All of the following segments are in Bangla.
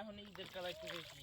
এখন ঈদের কালা একটু বেশি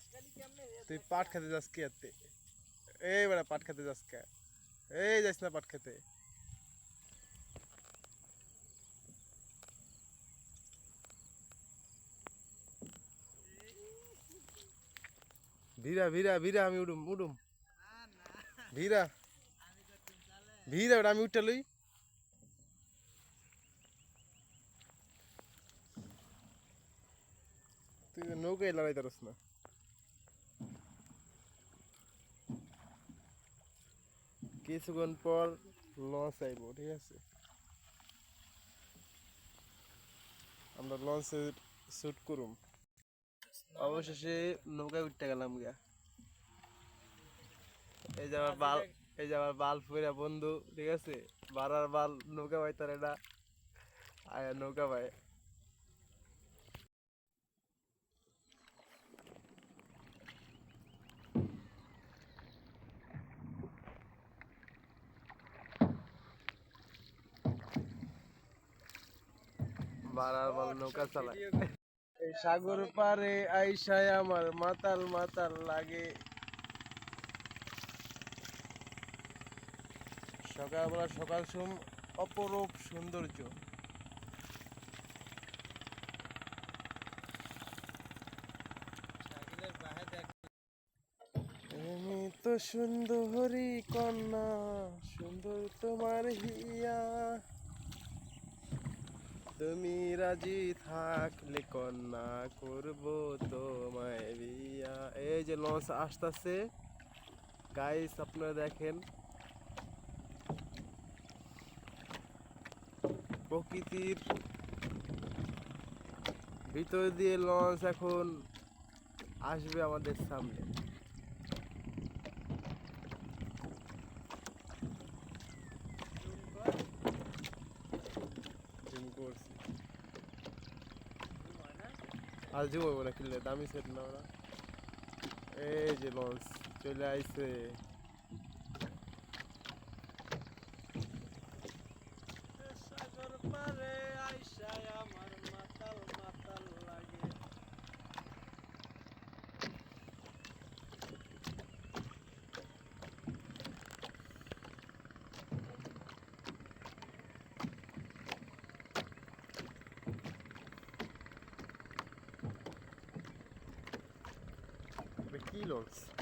লাগে ঘাস কাটি কেমনে তুই পাট খেতে যাস কি এতে এই বেড়া পাট খেতে যাস কে এই যাস না পাট খেতে ভিড়া ভিড়া ভিড়া আমি উডুম উডুম ভিড়া ভিড়া ওটা আমি উঠে লই তুই তো নৌকায় লড়াই তারস না কিছুক্ষণ পর লঞ্চ আইব, ঠিক আছে? আমরা লঞ্চে শুট করুম। অবশেষে নৌকায় উঠতে গেলাম গিয়া এই যে আমার বাল, এই যে আমার বাল ফুরা বন্ধু, ঠিক আছে? বারার বাল নৌকা ভাই তার এটা আয়া নৌকা ভাই বারার বাল নৌকা চালায়। এই সাগর পারে আইসায় আমার মাতাল মাতাল লাগে। সকালবেলা সকাল সুম অপরূপ সৌন্দর্য। তো সুন্দরী কন্যা সুন্দর তোমার হিয়া। তুমি রাজি থাকলে কন্যা করব তোমায় বিয়া। এই যে লঞ্চ আসতেছে। গাইস আপনারা দেখেন। প্রকৃতির ভিতর দিয়ে লঞ্চ এখন আসবে আমাদের সামনে। আজ জিম হব না কিনলে দামি সেট না ওরা এই যে লঞ্চ চলে আইছে সাগর পারে আইসায় আমার মাতাল মাতাল লাগে এটা কি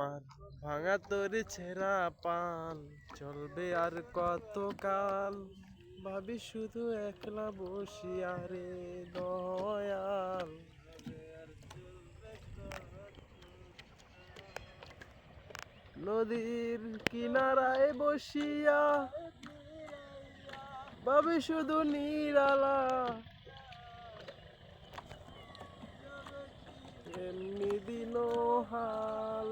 আমার ভাঙা তোর ছেঁড়া পান, চলবে আর কত কাল ভাবি শুধু একলা বসিয়া রে দয়াল। নদীর কিনারায় বসিয়া, ভাবি শুধু নিরালা এমনি দিন হাল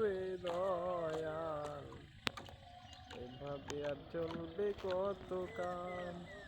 রে দয়াল। এভাবে আর চলবে কত কাল